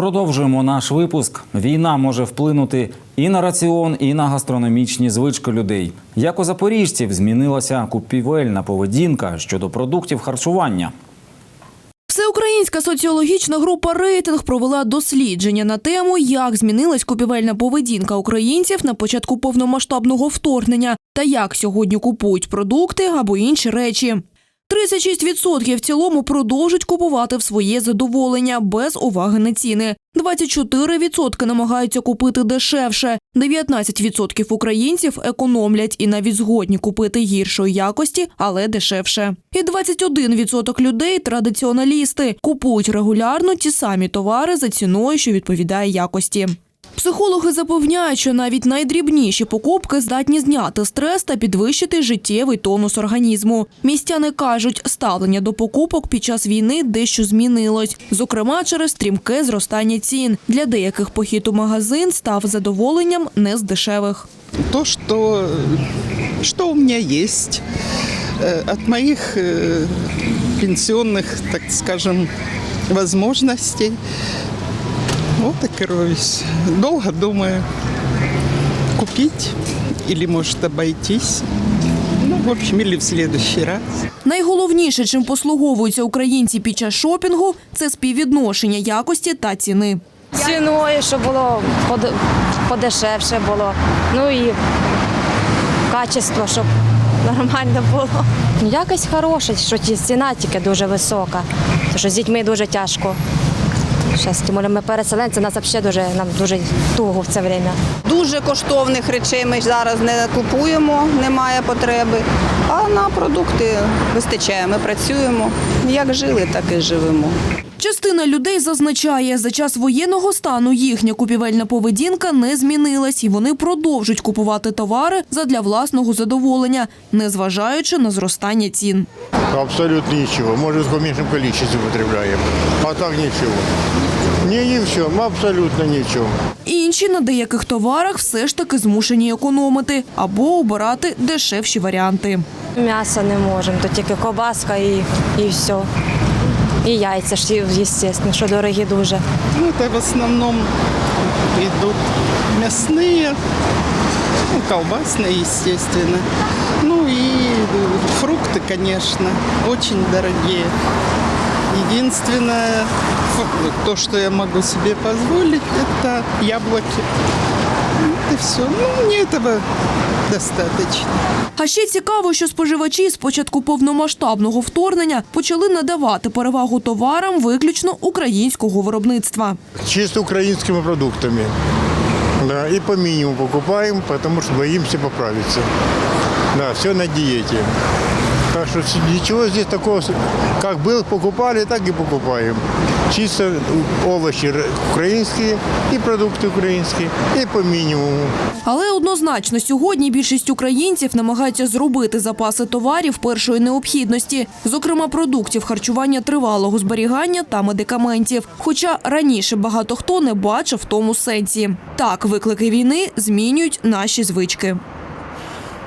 Продовжуємо наш випуск. Війна може вплинути і на раціон, і на гастрономічні звички людей. Як у запоріжців змінилася купівельна поведінка щодо продуктів харчування. Всеукраїнська соціологічна група рейтинг провела дослідження на тему, як змінилась купівельна поведінка українців на початку повномасштабного вторгнення та як сьогодні купують продукти або інші речі. 36% в цілому продовжують купувати в своє задоволення без уваги на ціни. 24% намагаються купити дешевше. 19% українців економлять і навіть згодні купити гіршої якості, але дешевше. І 21% людей традиціоналісти купують регулярно ті самі товари за ціною, що відповідає якості. Психологи запевняють, що навіть найдрібніші покупки здатні зняти стрес та підвищити життєвий тонус організму. Містяни кажуть, ставлення до покупок під час війни дещо змінилось, зокрема через стрімке зростання цін. Для деяких похід у магазин став задоволенням не з дешевих. то, что, что у меня есть. Э, От моих э, пенсионных, так скажем, возможностей. Вот и кроюсь. Долго думаю, купить или, может, обойтись. Ну, в общем, или в следующий раз. Найголовніше, чим послуговуються українці під час шопінгу, це співвідношення якості та ціни. ціною, щоб було под- подешевше було. Ну і качество, щоб нормально було. Ну, Якось хороше, що ті- ціна тільки дуже висока, тому що з дітьми дуже тяжко. Зараз, тим більше ми переселенці, нас взагалі дуже, нам дуже туго в це время. Дуже коштовних речей ми зараз не купуємо, немає потреби. А на продукти вистачає. Ми працюємо. Як жили, так і живемо. Частина людей зазначає, за час воєнного стану їхня купівельна поведінка не змінилась, і вони продовжують купувати товари задля власного задоволення, незважаючи на зростання цін. Абсолютно ничего. Может, в меньшем количестве употребляем. А так ничего. Не ни в чем, абсолютно ничего. Інші на деяких товарах все ж таки змушені економити або обирати дешевші варіанти. М'ясо не можемо, то тільки кобаска і, і все. І яйця ж, звісно, що дорогі дуже. Ну, это в основном идут мясные, ну, колбасные, естественно. Ну и фрукты, конечно, очень дорогие. Единственное, фу- то, что я могу себе позволить, это яблоки. Вот и все. Ну, мне этого достаточно. А ще цікаво, що споживачі з початку повномасштабного вторгнення почали надавати перевагу товарам виключно українського виробництва. Чисто украинскими продуктами. Да, и по минимуму покупаем, потому что боимся поправиться. Да, все на диете. Так что ничего здесь такого, как был, покупали, так и покупаем. Чисто овощи р- украинские и продукты украинские, и по минимуму. Але однозначно сьогодні більшість українців намагаються зробити запаси товарів першої необхідності, зокрема продуктів харчування тривалого зберігання та медикаментів. Хоча раніше багато хто не бачив в тому сенсі. Так, виклики війни змінюють наші звички.